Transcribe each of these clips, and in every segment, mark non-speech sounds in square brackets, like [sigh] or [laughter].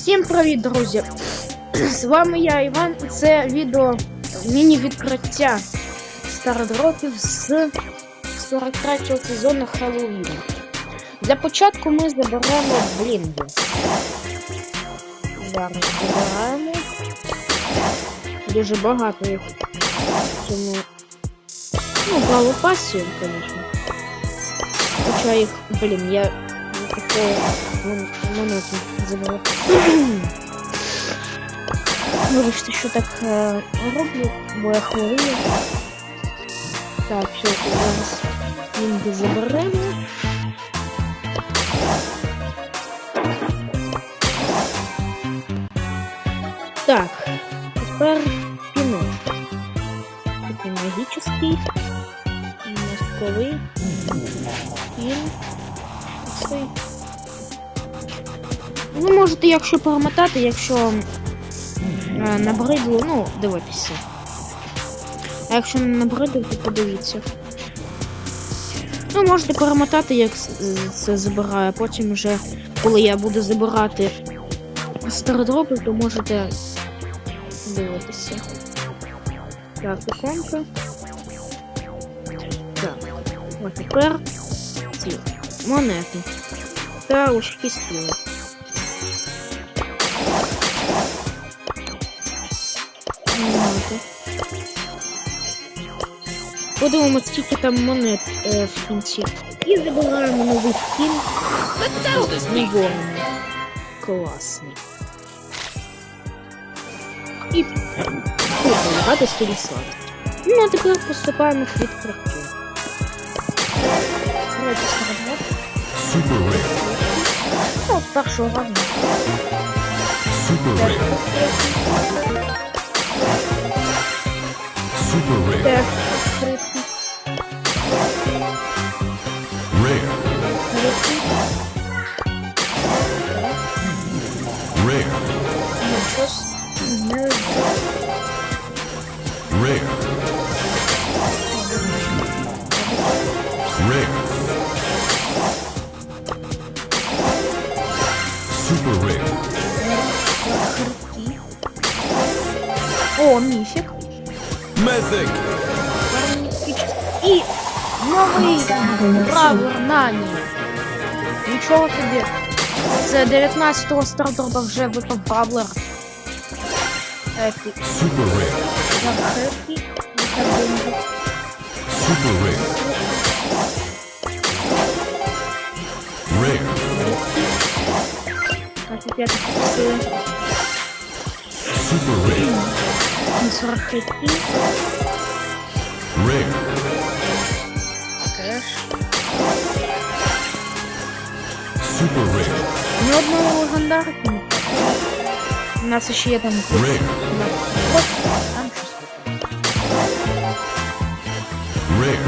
Всім привіт, друзі! [clears throat] З вами я, Іван, і це відео міні-відкриття стародропів з 43-го сезону Хеллоуіну. Для початку ми заберемо блінги. Зараз забираємо. Дуже багато їх в цьому. Ну, брало пасію, звісно. Хоча їх, блін, я такого монету забрала. Вибачте, що так е, роблю, бо я. Так, все, зараз інди заберемо. Так, тепер пінок. Такий магічний, мозковий, пін, цей. Ви можете, якщо перемотати, якщо е, набридло, ну, дивитися. А якщо не набридло, то подивіться. Ну, можете перемотати, як це забирає, а потім вже, коли я буду забирати стародропи, то можете дивитися. Так, іконка. Так, от тепер ці монети. Та ушки. Монети. Подивимо, скільки там монет е, в кінці. І забираємо новий скін. Невольний. Класний. І багато стилі слави. Ну, а тепер поступаємо в відкриття. Давайте середньо. Super rare. Ну, з першого разу. Super rare. Super rare. Теж відкритий. Rare. Rare. Ну, щось не Rare. Rare. О, мифик. Мезик. И новый бравер Нани. Ничего себе. С 19 стартапа уже выпал бравлер. Эпик. Супер Рэй. Супер Рэй. Рэй. Как теперь Супер Рэй. 46. Рик. Теж. Супер Рик. Ні одного легендарку. У нас ще є там Рик. Там. Рик.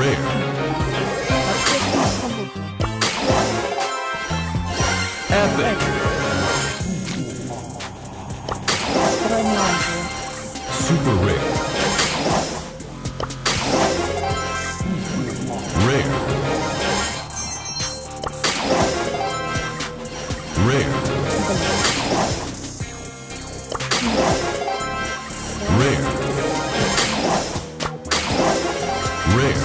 Рик. Epic. Super rare. Rare. Rare. Rare. Rare.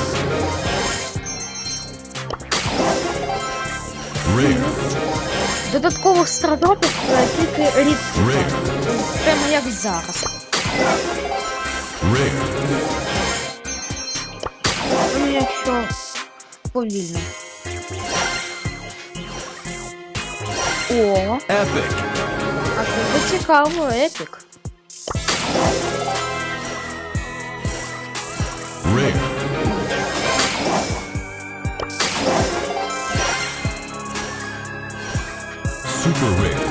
Rare. Додаткових страдопів е, тільки рідко. Прямо як зараз. Ну, якщо повільно. О, Epic. а це цікаво, епік. Rare. Super rare.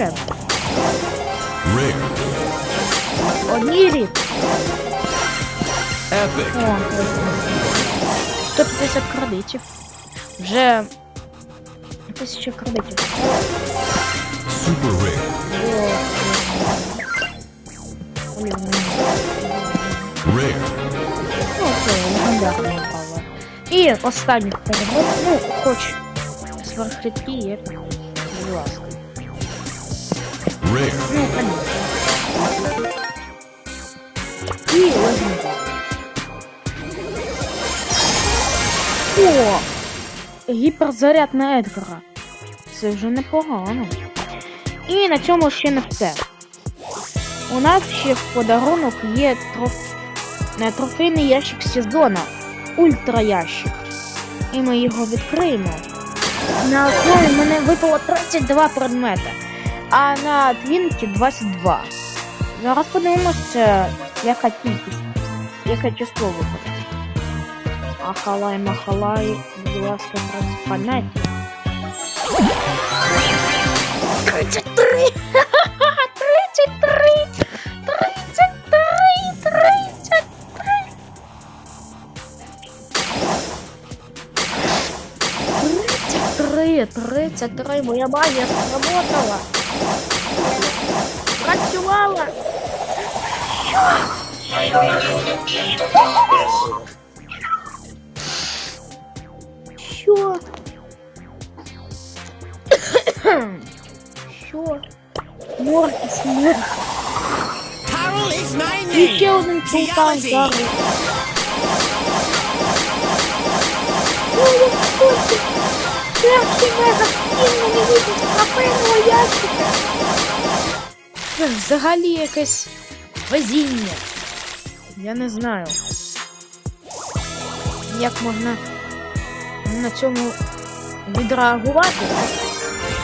Таке? Rare. Одній рід. Epic. О, 150 кредитів. Вже 1000 кредитів. Super Rig. О, блін. Rare. Ну, це легендарна правда. І останній перемог, ну, хоч сверхрідкі є. Будь ласка. Rare. О! Гіперзаряд на Едгара. Це вже непогано. І на цьому ще не все. У нас ще в подарунок є троф... трофейний ящик сезона. Ультра ящик. І ми його відкриємо. На основі мене випало 32 предмети, а на твінки 22. Зараз подивимося, яка кількість, яке число випаде. Ахалай, махалай, будь ласка, розпанайте. 33! 33! 33! 33! 33, 33, моя магія сработала. Працювала. Що? Що? Моркіс. Carol І ще один султан зараз. Перший мега трофейного ящика. Взагалі якесь везіння. Я не знаю. Як можна на цьому відреагувати.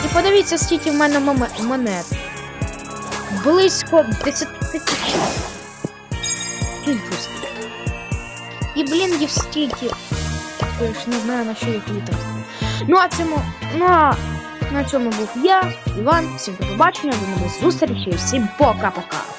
І подивіться, скільки в мене монет. Близько 10 тисяч. І блінгів стільки. Я ж не знаю на що їх вітати. Ну а цьому. Ну на цьому був я, Іван. Всім до побачення, до нових зустрічей, всім пока-пока.